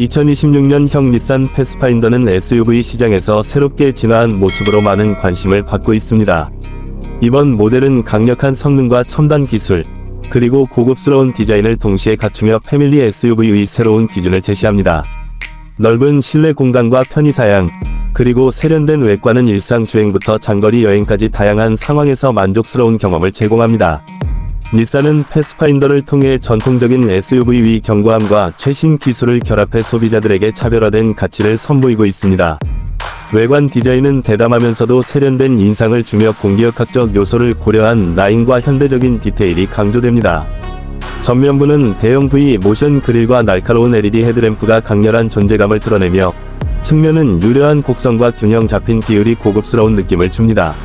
2026년형 닛산 패스파인더는 SUV 시장에서 새롭게 진화한 모습으로 많은 관심을 받고 있습니다. 이번 모델은 강력한 성능과 첨단 기술, 그리고 고급스러운 디자인을 동시에 갖추며 패밀리 SUV의 새로운 기준을 제시합니다. 넓은 실내 공간과 편의 사양, 그리고 세련된 외관은 일상 주행부터 장거리 여행까지 다양한 상황에서 만족스러운 경험을 제공합니다. 닛산은 패스파인더를 통해 전통적인 SUV의 견고함과 최신 기술을 결합해 소비자들에게 차별화된 가치를 선보이고 있습니다. 외관 디자인은 대담하면서도 세련된 인상을 주며 공기역학적 요소를 고려한 라인과 현대적인 디테일이 강조됩니다. 전면부는 대형 V 모션 그릴과 날카로운 LED 헤드램프가 강렬한 존재감을 드러내며 측면은 유려한 곡선과 균형 잡힌 비율이 고급스러운 느낌을 줍니다.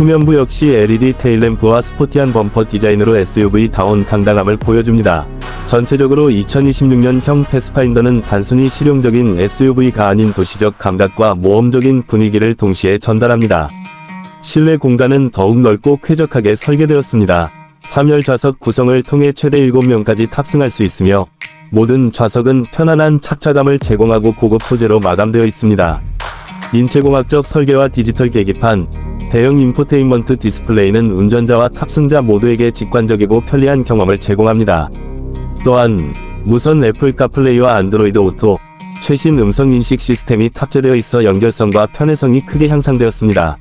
후면부 역시 LED 테일램프와 스포티한 범퍼 디자인으로 SUV-다운 당당함을 보여줍니다. 전체적으로 2026년형 패스파인더는 단순히 실용적인 SUV가 아닌 도시적 감각과 모험적인 분위기를 동시에 전달합니다. 실내 공간은 더욱 넓고 쾌적하게 설계되었습니다. 3열 좌석 구성을 통해 최대 7명까지 탑승할 수 있으며 모든 좌석은 편안한 착좌감을 제공하고 고급 소재로 마감되어 있습니다. 인체공학적 설계와 디지털 계기판, 대형 인포테인먼트 디스플레이는 운전자와 탑승자 모두에게 직관적이고 편리한 경험을 제공합니다. 또한 무선 애플 카플레이와 안드로이드 오토, 최신 음성 인식 시스템이 탑재되어 있어 연결성과 편의성이 크게 향상되었습니다.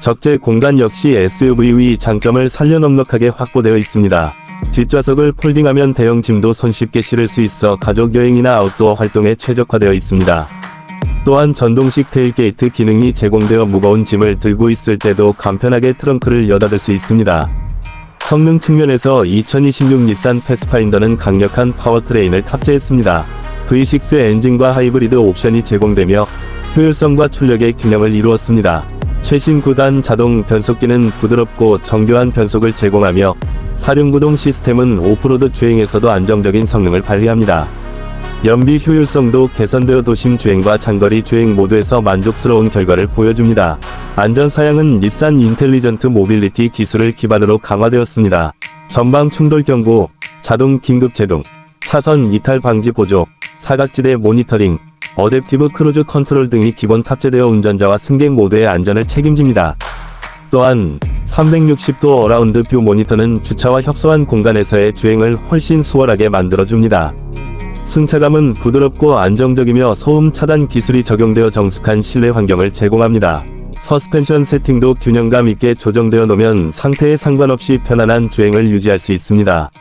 적재 공간 역시 SUV의 장점을 살려 넉넉하게 확보되어 있습니다. 뒷좌석을 폴딩하면 대형 짐도 손쉽게 실을 수 있어 가족 여행이나 아웃도어 활동에 최적화되어 있습니다. 또한 전동식 테일게이트 기능이 제공되어 무거운 짐을 들고 있을 때도 간편하게 트렁크를 여닫을 수 있습니다. 성능 측면에서 2026 닛산 패스파인더는 강력한 파워트레인을 탑재했습니다. V6 엔진과 하이브리드 옵션이 제공되며 효율성과 출력의 균형을 이루었습니다. 최신 9단 자동 변속기는 부드럽고 정교한 변속을 제공하며 사륜구동 시스템은 오프로드 주행에서도 안정적인 성능을 발휘합니다. 연비 효율성도 개선되어 도심 주행과 장거리 주행 모두에서 만족스러운 결과를 보여줍니다. 안전 사양은 닛산 인텔리전트 모빌리티 기술을 기반으로 강화되었습니다. 전방 충돌 경고, 자동 긴급 제동, 차선 이탈 방지 보조, 사각지대 모니터링, 어댑티브 크루즈 컨트롤 등이 기본 탑재되어 운전자와 승객 모두의 안전을 책임집니다. 또한 360도 어라운드 뷰 모니터는 주차와 협소한 공간에서의 주행을 훨씬 수월하게 만들어줍니다. 승차감은 부드럽고 안정적이며 소음 차단 기술이 적용되어 정숙한 실내 환경을 제공합니다. 서스펜션 세팅도 균형감 있게 조정되어 놓으면 상태에 상관없이 편안한 주행을 유지할 수 있습니다.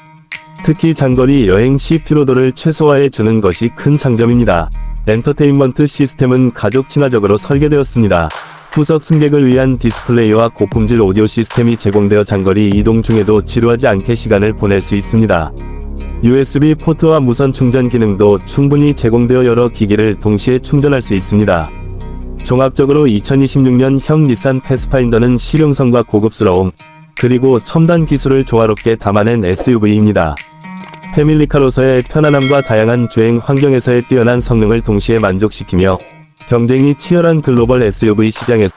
특히 장거리 여행 시 피로도를 최소화해 주는 것이 큰 장점입니다. 엔터테인먼트 시스템은 가족 친화적으로 설계되었습니다. 후석 승객을 위한 디스플레이와 고품질 오디오 시스템이 제공되어 장거리 이동 중에도 지루하지 않게 시간을 보낼 수 있습니다. USB 포트와 무선 충전 기능도 충분히 제공되어 여러 기기를 동시에 충전할 수 있습니다. 종합적으로 2026년형 닛산 패스파인더는 실용성과 고급스러움, 그리고 첨단 기술을 조화롭게 담아낸 SUV입니다. 패밀리카로서의 편안함과 다양한 주행 환경에서의 뛰어난 성능을 동시에 만족시키며 경쟁이 치열한 글로벌 SUV 시장에서